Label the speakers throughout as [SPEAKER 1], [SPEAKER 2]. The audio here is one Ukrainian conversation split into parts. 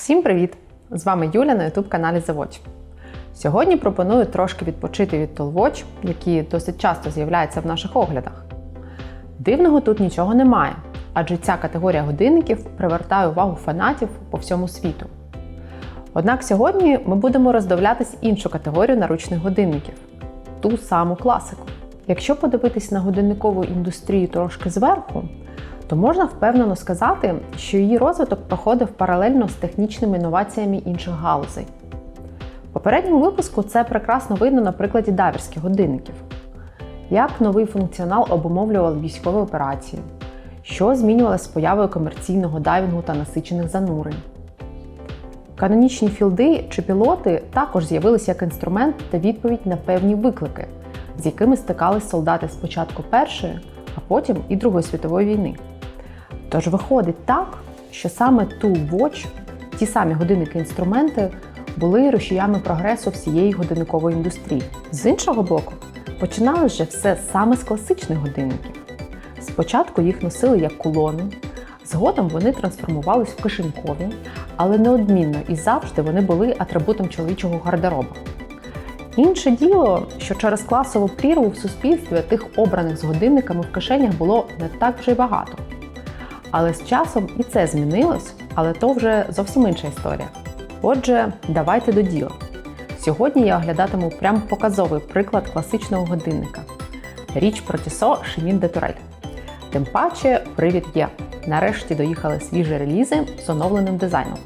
[SPEAKER 1] Всім привіт! З вами Юля на youtube каналі Watch. Сьогодні пропоную трошки відпочити від Toolwatch, які досить часто з'являються в наших оглядах. Дивного тут нічого немає, адже ця категорія годинників привертає увагу фанатів по всьому світу. Однак сьогодні ми будемо роздивлятись іншу категорію наручних годинників ту саму класику. Якщо подивитись на годинникову індустрію трошки зверху, то можна впевнено сказати, що її розвиток проходив паралельно з технічними інноваціями інших галузей. В попередньому випуску це прекрасно видно на прикладі дайверських годинників. Як новий функціонал обумовлював військові операції, що змінювалося з появою комерційного дайвінгу та насичених занурень. Канонічні філди чи пілоти також з'явилися як інструмент та відповідь на певні виклики, з якими стикались солдати спочатку Першої, а потім і Другої світової війни. Тож виходить так, що саме Tool Watch, ті самі годинники-інструменти, були рушіями прогресу всієї годинникової індустрії. З іншого боку, починали вже все саме з класичних годинників. Спочатку їх носили як кулони, згодом вони трансформувались в кишенькові, але неодмінно і завжди вони були атрибутом чоловічого гардеробу. Інше діло, що через класову прірву в суспільстві тих обраних з годинниками в кишенях було не так вже й багато. Але з часом і це змінилось, але то вже зовсім інша історія. Отже, давайте до діла. Сьогодні я оглядатиму прям показовий приклад класичного годинника. Річ про Тісо Шимін де Турель. Тим паче, привід є. Нарешті доїхали свіжі релізи з оновленим дизайном.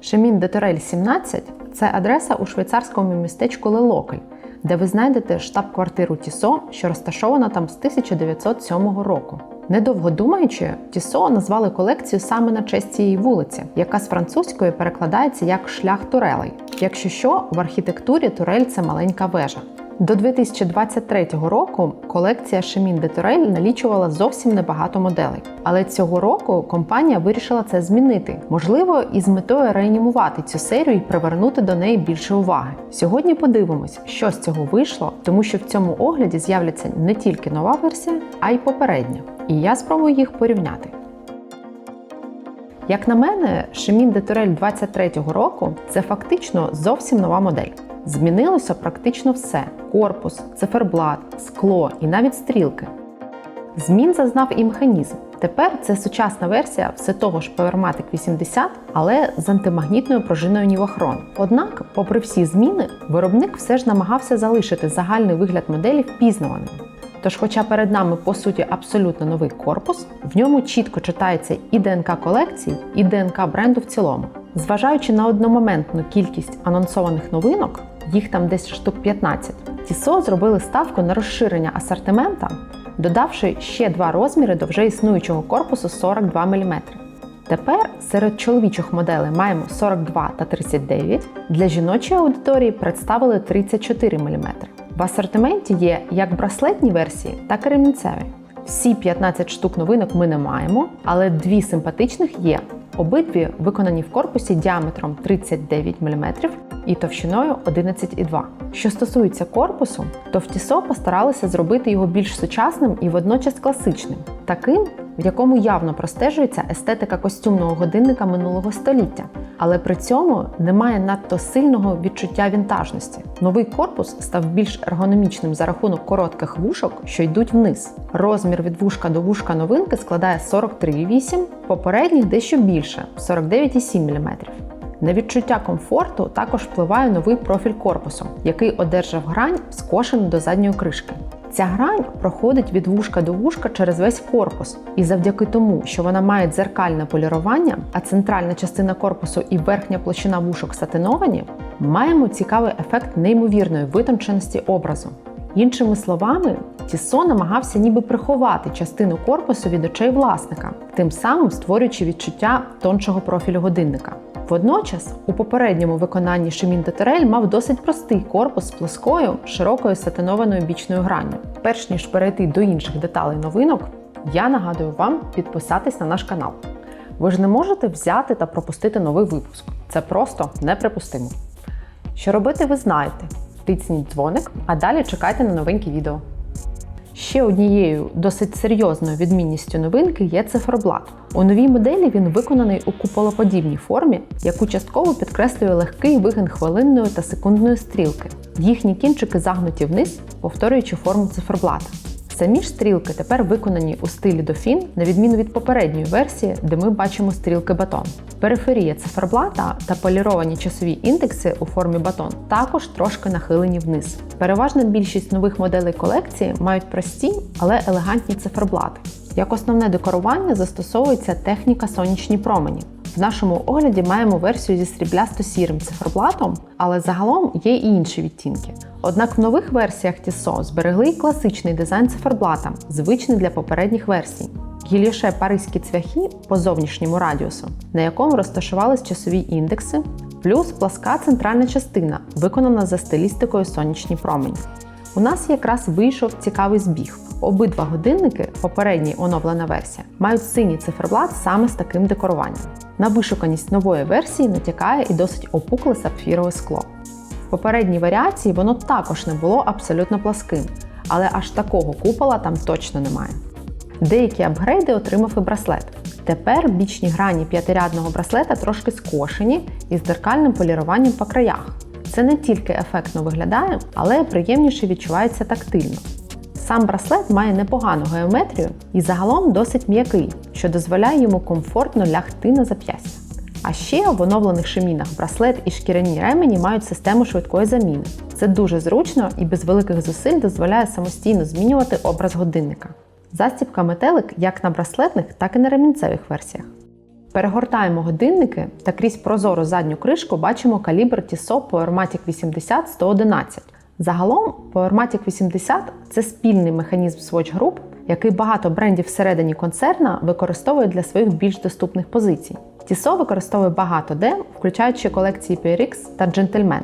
[SPEAKER 1] Шемін де Турель 17 це адреса у швейцарському містечку Лелокель, де ви знайдете штаб-квартиру Тісо, що розташована там з 1907 року. Недовго думаючи, Тісо назвали колекцію саме на честь цієї вулиці, яка з французької перекладається як шлях турелей. Якщо що, в архітектурі турель це маленька вежа. До 2023 року колекція Шемін де Турель налічувала зовсім небагато моделей. Але цього року компанія вирішила це змінити, можливо, із метою реанімувати цю серію і привернути до неї більше уваги. Сьогодні подивимось, що з цього вийшло, тому що в цьому огляді з'являться не тільки нова версія, а й попередня. І я спробую їх порівняти. Як на мене, Шемін де Турель 23-го року це фактично зовсім нова модель. Змінилося практично все: корпус, циферблат, скло і навіть стрілки. Змін зазнав і механізм. Тепер це сучасна версія все того ж Powermatic 80, але з антимагнітною пружиною Нівохрон. Однак, попри всі зміни, виробник все ж намагався залишити загальний вигляд моделі впізнаваним. Тож, хоча перед нами по суті абсолютно новий корпус, в ньому чітко читається і ДНК колекції, і ДНК бренду в цілому. Зважаючи на одномоментну кількість анонсованих новинок, їх там десь штук 15, Тісо зробили ставку на розширення асортимента, додавши ще два розміри до вже існуючого корпусу 42 мм. Тепер серед чоловічих моделей маємо 42 та 39, для жіночої аудиторії представили 34 мм. В асортименті є як браслетні версії, так і ремінцеві. Всі 15 штук новинок ми не маємо, але дві симпатичних є. Обидві виконані в корпусі діаметром 39 мм і товщиною 11,2. Що стосується корпусу, то в Тісо постаралися зробити його більш сучасним і водночас класичним, таким, в якому явно простежується естетика костюмного годинника минулого століття, але при цьому немає надто сильного відчуття вінтажності. Новий корпус став більш ергономічним за рахунок коротких вушок, що йдуть вниз. Розмір від вушка до вушка новинки складає 43,8, попередніх дещо більше 49,7 мм. На відчуття комфорту також впливає новий профіль корпусу, який одержав грань скошену до задньої кришки. Ця грань проходить від вушка до вушка через весь корпус, і завдяки тому, що вона має дзеркальне полірування, а центральна частина корпусу і верхня площина вушок сатиновані, маємо цікавий ефект неймовірної витонченості образу. Іншими словами, Тісо намагався ніби приховати частину корпусу від очей власника, тим самим створюючи відчуття тоншого профілю годинника. Водночас, у попередньому виконанні Шемін де Турель мав досить простий корпус з плоскою, широкою сатинованою бічною гранню. Перш ніж перейти до інших деталей новинок, я нагадую вам підписатись на наш канал. Ви ж не можете взяти та пропустити новий випуск. Це просто неприпустимо. Що робити, ви знаєте. Тицніть дзвоник, а далі чекайте на новенькі відео. Ще однією досить серйозною відмінністю новинки є циферблат. У новій моделі він виконаний у куполоподібній формі, яку частково підкреслює легкий вигін хвилинної та секундної стрілки. Їхні кінчики загнуті вниз, повторюючи форму циферблата. Самі ж стрілки тепер виконані у стилі дофін, на відміну від попередньої версії, де ми бачимо стрілки батон. Периферія циферблата та поліровані часові індекси у формі батон також трошки нахилені вниз. Переважна більшість нових моделей колекції мають прості, але елегантні циферблати. Як основне декорування застосовується техніка сонячні промені. В нашому огляді маємо версію зі сріблясто-сірим циферблатом, але загалом є і інші відтінки. Однак в нових версіях Tissot зберегли й класичний дизайн циферблата, звичний для попередніх версій. Гільоше паризькі цвяхи по зовнішньому радіусу, на якому розташувались часові індекси, плюс пласка центральна частина, виконана за стилістикою сонячні промені. У нас якраз вийшов цікавий збіг. Обидва годинники, попередня й оновлена версія, мають синій циферблат саме з таким декоруванням. На вишуканість нової версії натякає і досить опукле сапфірове скло. В попередній варіації воно також не було абсолютно пласким, але аж такого купола там точно немає. Деякі апгрейди отримав і браслет. Тепер бічні грані п'ятирядного браслета трошки скошені і з дзеркальним поліруванням по краях. Це не тільки ефектно виглядає, але приємніше відчувається тактильно. Сам браслет має непогану геометрію і загалом досить м'який, що дозволяє йому комфортно лягти на зап'ястя. А ще в оновлених шемінах браслет і шкіряні ремені мають систему швидкої заміни. Це дуже зручно і без великих зусиль дозволяє самостійно змінювати образ годинника. Застібка метелик як на браслетних, так і на ремінцевих версіях. Перегортаємо годинники та крізь прозору задню кришку бачимо калібр Tissot PowerMatic 80 111. Загалом PowerMatic 80 це спільний механізм Swatch Group, який багато брендів всередині концерна використовує для своїх більш доступних позицій. Tissot використовує багато де, включаючи колекції PRX та Gentleman.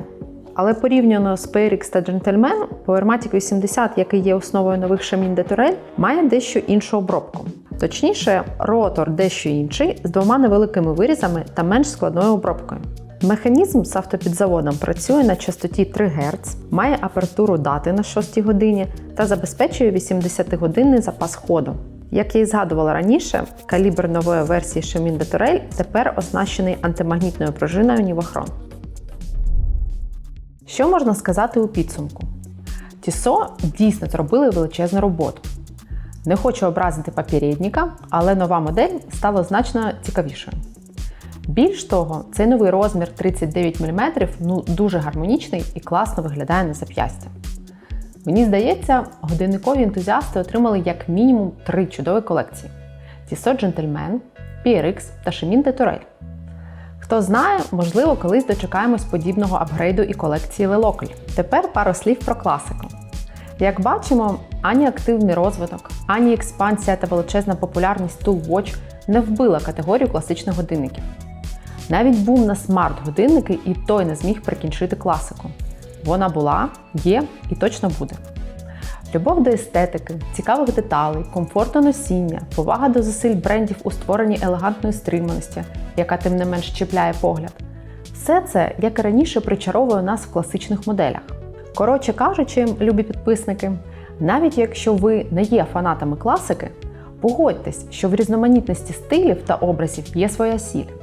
[SPEAKER 1] Але порівняно з PRX та Gentleman, PowerMatic 80, який є основою нових шамін Turel, має дещо іншу обробку. Точніше, ротор дещо інший, з двома невеликими вирізами та менш складною обробкою. Механізм з автопідзаводом працює на частоті 3 Гц, має апертуру дати на 6 годині та забезпечує 80-годинний запас ходу. Як я і згадувала раніше, калібр нової версії de Turel тепер оснащений антимагнітною пружиною Nivachron. Що можна сказати у підсумку? Тісо дійсно зробили величезну роботу. Не хочу образити попередника, але нова модель стала значно цікавішою. Більш того, цей новий розмір 39 мм ну, дуже гармонічний і класно виглядає на зап'ястя. Мені здається, годинникові ентузіасти отримали як мінімум три чудові колекції: Tissot Gentleman, PRX та Chemin de Turel. Хто знає, можливо, колись дочекаємось подібного апгрейду і колекції Lelocle. Тепер пару слів про класику. Як бачимо, ані активний розвиток, ані експансія та величезна популярність Tool Watch не вбила категорію класичних годинників. Навіть бум на смарт-годинники і той не зміг прикінчити класику. Вона була, є і точно буде. Любов до естетики, цікавих деталей, комфорту носіння, повага до зусиль брендів у створенні елегантної стриманості, яка тим не менш чіпляє погляд. Все це, як і раніше, причаровує нас в класичних моделях. Коротше кажучи, любі підписники, навіть якщо ви не є фанатами класики, погодьтесь, що в різноманітності стилів та образів є своя сіль.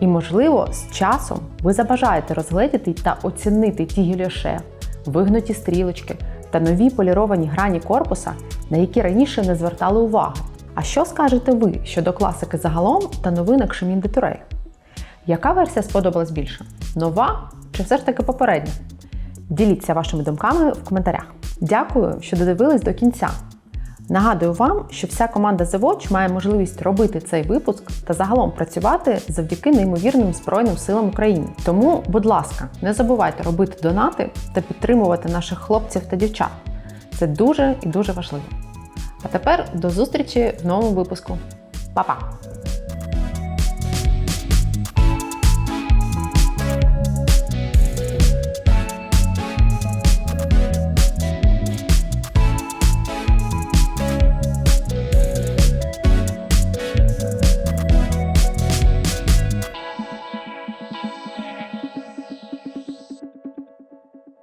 [SPEAKER 1] І, можливо, з часом ви забажаєте розгледіти та оцінити ті гіліше, вигнуті стрілочки та нові поліровані грані корпуса, на які раніше не звертали уваги. А що скажете ви щодо класики загалом та новинок Шемін Turel? Яка версія сподобалась більше? Нова чи все ж таки попередня? Діліться вашими думками в коментарях. Дякую, що додивились до кінця. Нагадую вам, що вся команда The Watch має можливість робити цей випуск та загалом працювати завдяки неймовірним Збройним силам України. Тому, будь ласка, не забувайте робити донати та підтримувати наших хлопців та дівчат. Це дуже і дуже важливо. А тепер до зустрічі в новому випуску. Па-па!